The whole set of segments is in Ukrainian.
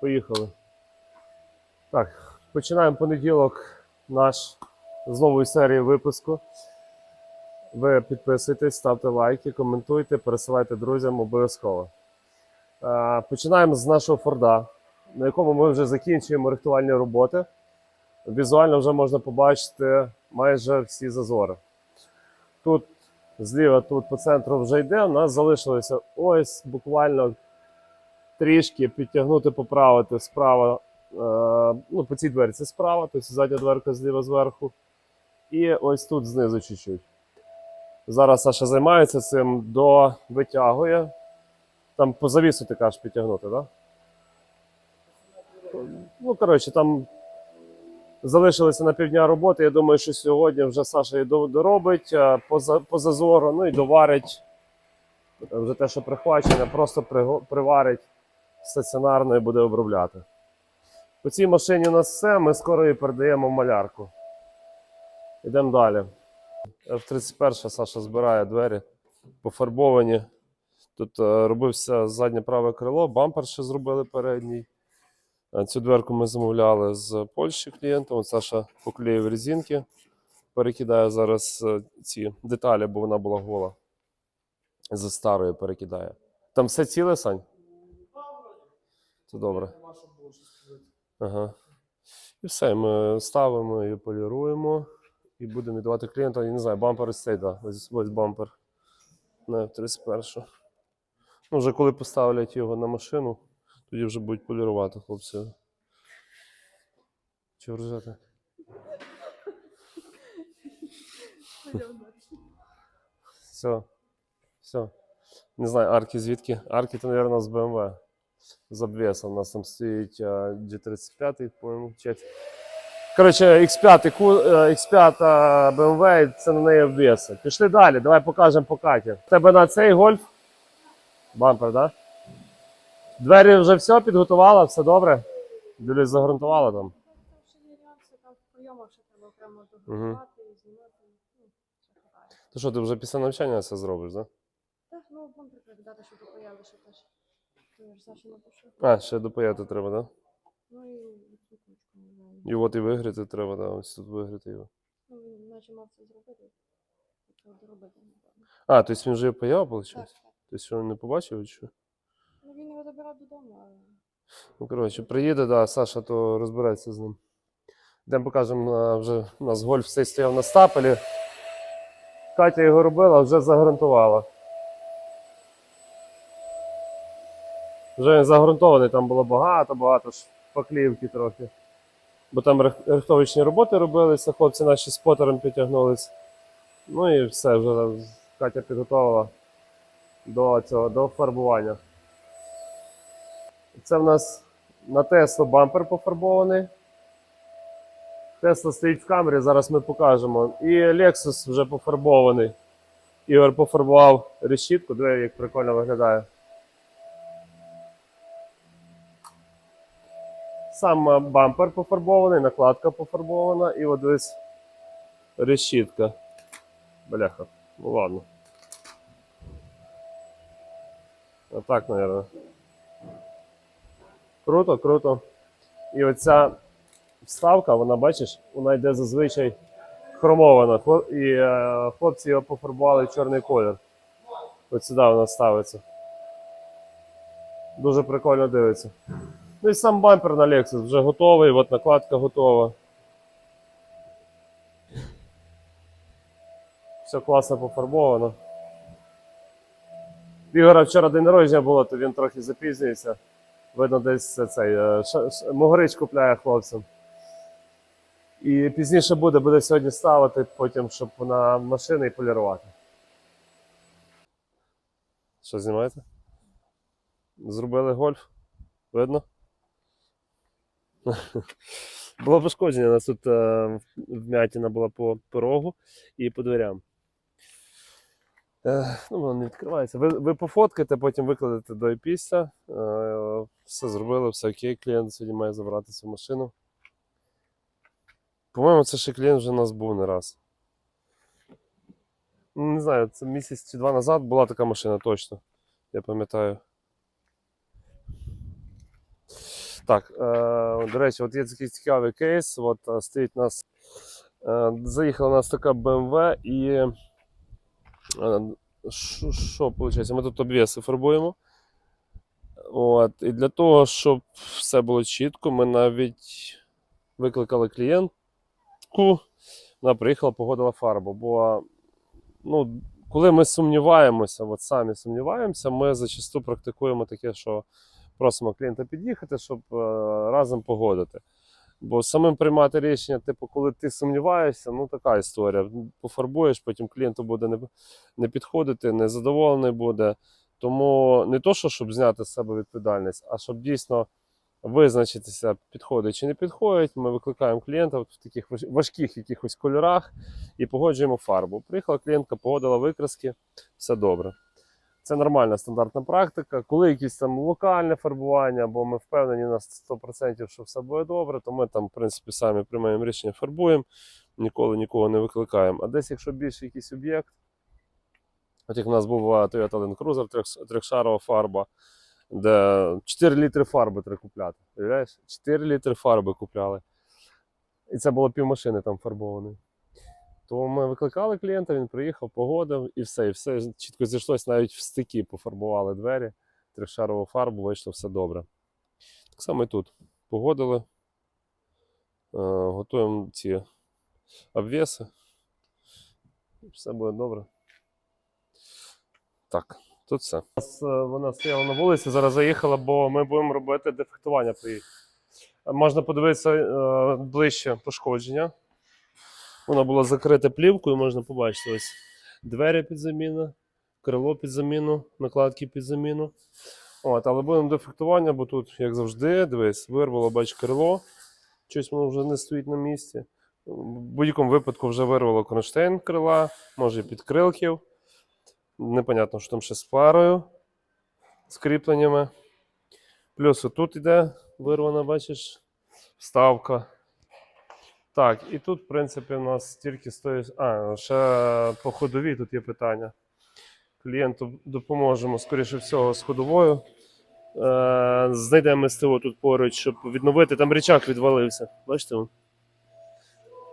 Поїхали. Так, починаємо понеділок наш з нової серії випуску. Ви підписуйтесь, ставте лайки, коментуйте, пересилайте друзям обов'язково. Е, Починаємо з нашого Форда, на якому ми вже закінчуємо рихтувальні роботи. Візуально вже можна побачити майже всі зазори. Тут зліва, тут по центру вже йде. У нас залишилося ось буквально трішки підтягнути, поправити справа. Е, ну, по цій дверці справа, тобто задня дверка зліва зверху. І ось тут знизу чуть-чуть. Зараз Саша займається цим, до витягує. Там по завісу ти кажеш підтягнути, так? Да? Ну, коротше, там залишилося на півдня роботи. Я думаю, що сьогодні вже Саша її доробить а, по, за- ну і доварить вже те, що прихвачене, просто приварить стаціонарно і буде обробляти. По цій машині у нас все. Ми скоро її передаємо в малярку. Йдемо далі. F31 Саша збирає двері, пофарбовані. Тут е, робився заднє праве крило, бампер ще зробили передній. Е, Цю дверку ми замовляли з Польщі клієнтом. Саша поклеїв резинки, перекидає зараз е, ці деталі, бо вона була гола. З старої перекидає. Там все ціле, Сань? Це добре. Ага. І все, ми ставимо і поліруємо. І будемо віддавати клієнту. Я не знаю, бампер ось цей, да. Ось, ось бампер. На 31. Ну, вже коли поставлять його на машину, тоді вже будуть полірувати хлопці. Чого ржете? Все. Все. Не знаю, арки звідки. Арки, то, мабуть, з BMW. З обвесом. У нас там стоїть G35, по-моєму. Коротше, X5, ку- е, X5 BMW, це на неї обвеси. Пішли далі, давай покажемо по Каті. В тебе на цей гольф? Бампер? Да? Двері вже все підготувала, все добре? Дивлюсь, загрунтувала там. Хватає. То що, ти вже після навчання це зробиш, так? Так, ну, будемо прикладати, щоб ще теж. Ти ж Саша напишу. А, ще допаяти треба, так? Да? Ну і цю кучку, не знаю. І от і вигріти треба, да, ось тут вигріти його. Ну, він наче мав це зробити. Доробити, напевно. А, тобто він вже паяв, виходить? Так, так. Тобто що він не побачив, чи що? Ну, він його забирав додому, але... Ну, коротше, приїде, да, Саша, то розбереться з ним. Йдемо покажемо, а, вже у нас гольф цей стояв на стапелі. Катя його робила, вже загрунтувала. Вже він загрунтований, там було багато, багато шпаклівки трохи. Бо там рих- рихтовочні роботи робилися, хлопці наші спотером підтягнулись. Ну і все, вже Катя підготувала до цього, до фарбування. Це в нас на Теслу бампер пофарбований. Тесла стоїть в камері, зараз ми покажемо. І Lexus вже пофарбований. Ігор пофарбував решітку, диви, як прикольно виглядає. Сам бампер пофарбований, накладка пофарбована і от ось решітка. Бляха. Ну ладно. Отак, мабуть. Круто, круто. І оця вставка, вона, бачиш, вона йде зазвичай хромована. І е, хлопці його пофарбували в чорний колір. Ось сюди вона ставиться. Дуже прикольно дивиться. Ну і сам бампер на Lexus вже готовий, от накладка готова. Все класно пофарбовано. Ігора вчора день народження було, то він трохи запізнюється. Видно, десь це цей е, могрич купляє хлопцям. І пізніше буде, буде сьогодні ставити, потім, щоб на машини і полірувати. Що знімаєте? Зробили гольф? Видно? Було пошкодження. У нас тут е, вмятина була по порогу і по дверям. Е, ну, воно не відкривається. Ви, ви пофоткаєте, потім викладете до і. Е, все зробили, все окей. Клієнт сьогодні має забрати цю машину. По-моєму, це ще клієнт вже у нас був не раз. Не знаю, це місяць чи два назад була така машина точно. Я пам'ятаю. Так, е, до речі, от є такий цікавий кейс. От е, стоїть у нас. Е, заїхала у нас така BMW і. Що, що виходить? Ми тут обвіси фарбуємо. От, і для того, щоб все було чітко, ми навіть викликали клієнтку. Вона приїхала, погодила фарбу. Бо ну, коли ми сумніваємося, от самі сумніваємося, ми зачасту практикуємо таке, що просимо клієнта під'їхати, щоб е, разом погодити. Бо самим приймати рішення, типу, коли ти сумніваєшся, ну така історія. Пофарбуєш, потім клієнту буде не, не підходити, незадоволений буде. Тому не то, що щоб зняти з себе відповідальність, а щоб дійсно визначитися, підходить чи не підходить. Ми викликаємо клієнта в таких важких якихось кольорах і погоджуємо фарбу. Приїхала клієнтка, погодила викраски, все добре. Це нормальна стандартна практика. Коли якісь там локальне фарбування, бо ми впевнені на 100%, що все буде добре, то ми там, в принципі, самі приймаємо рішення, фарбуємо, ніколи нікого не викликаємо. А десь, якщо більше якийсь об'єкт, от як в нас був Toyota Land Cruiser трьохшарова фарба, де 4 літри фарби треба купляти. Уявляєш? 4 літри фарби купляли. І це було півмашини там фарбованої. То ми викликали клієнта, він приїхав, погодив і все. І все чітко зійшлося, навіть в стики пофарбували двері, трьохшарову фарбу, вийшло все добре. Так само і тут. Погодили. Е, готуємо ці обвіси. Все буде добре. Так, тут все. Е, Вона стояла на вулиці, зараз заїхала, бо ми будемо робити дефектування по їй. Е, Можна подивитися ближче пошкодження. Воно було закрите плівкою, можна побачити ось двері під заміну, крило під заміну, накладки під заміну. От, але будемо дефектування, бо тут, як завжди, дивись, вирвало, бач, крило. Щось воно вже не стоїть на місці. В будь-якому випадку вже вирвало кронштейн крила, може і підкрилків. Непонятно, що там ще з парою, з кріпленнями. Плюс отут іде вирвана, бачиш, вставка. Так, і тут, в принципі, у нас тільки стоїть. А, ще по ходовій тут є питання. Клієнту допоможемо, скоріше всього, з ходовою. Е, знайдемо СТО тут поруч, щоб відновити. Там річак відвалився. Бачите?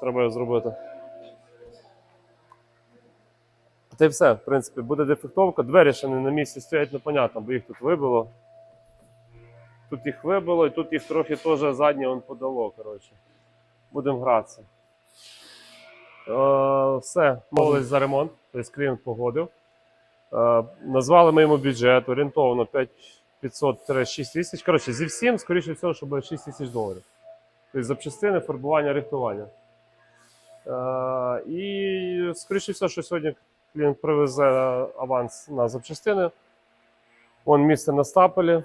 Треба його зробити. Та й все, в принципі, буде дефектовка. Двері ще не на місці стоять, непонятно, бо їх тут вибило. Тут їх вибило, і тут їх трохи теж заднє подало. Коротше. Будемо гратися. Е, все, мовились за ремонт, тобто клієнт погодив. Е, назвали ми йому бюджет, орієнтовно 5500-6 тисяч. Коротше, зі всім, скоріше всього, що буде 6 тисяч доларів. Тобто запчастини, фарбування, рихтування. Е, і, скоріше всього, що сьогодні клієнт привезе аванс на запчастини. Вон місце на стапелі.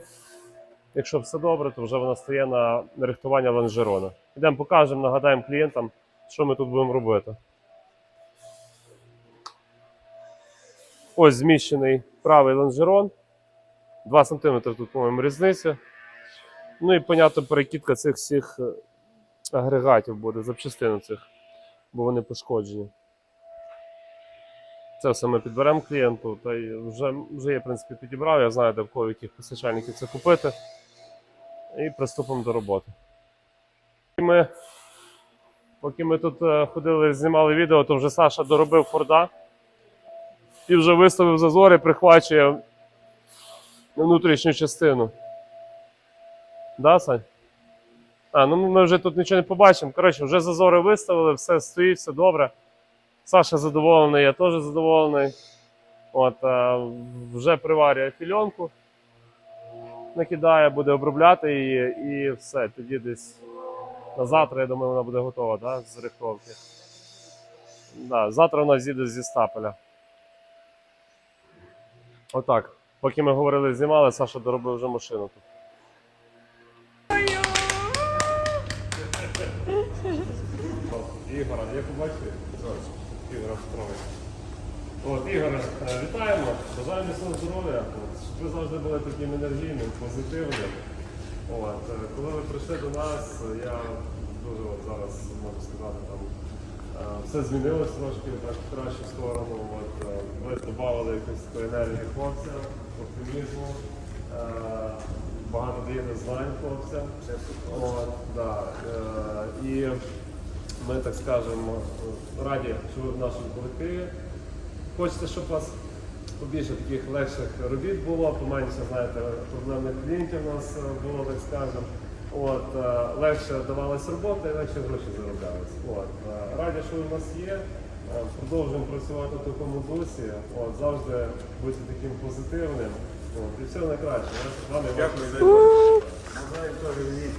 Якщо все добре, то вже вона стає на рихтування лонжерона. Йдемо покажемо, нагадаємо клієнтам, що ми тут будемо робити. Ось зміщений правий лонжерон. 2 см тут, по-моєму, різниця. Ну і, понятно, перекидка цих всіх е, агрегатів буде, запчастин цих, бо вони пошкоджені. Це все ми підберемо клієнту, та й вже, вже я, в принципі, підібрав, я знаю, де в кого яких постачальників це купити. І приступимо до роботи. Ми, поки ми тут е, ходили, знімали відео, то вже Саша доробив Форда і вже виставив зазори, прихвачує внутрішню частину. Да, Сань? А, ну ми вже тут нічого не побачимо. Коротше, вже зазори виставили, все стоїть, все добре. Саша задоволений, я теж задоволений. От, е, вже приварює фільонку, накидає, буде обробляти її і все. Тоді десь на завтра, я думаю, вона буде готова да, з рихтовки. Да, завтра вона з'їде зі стапеля. Отак. Поки ми говорили, знімали, Саша доробив вже машину тут. Ігора, я побачив. Ігора Петрович. От, Ігор, е, вітаємо. Бажаємо міцного здоров'я. Щоб ви завжди були таким енергійним, позитивним. От, е, коли ви прийшли до нас, я дуже от зараз можу сказати, там е, все змінилось трошки так, в кращу сторону. От, ви додали якусь енергію хлопця, оптимізму. Багато даєте знань хлопцям. От, да. І ми, так скажемо, раді, що ви в нашому колективі. Хочете, щоб у вас побільше таких легших робіт було, поменше, знаєте, проблемних клієнтів у нас е, було, так скажемо. От, е, легше давалась робота і легше гроші зароблялись. От, е, раді, що в нас є. Продовжуємо працювати в такому дусі. От, завжди будьте таким позитивним. От, і і вашим Дякую за Бажаю теж мені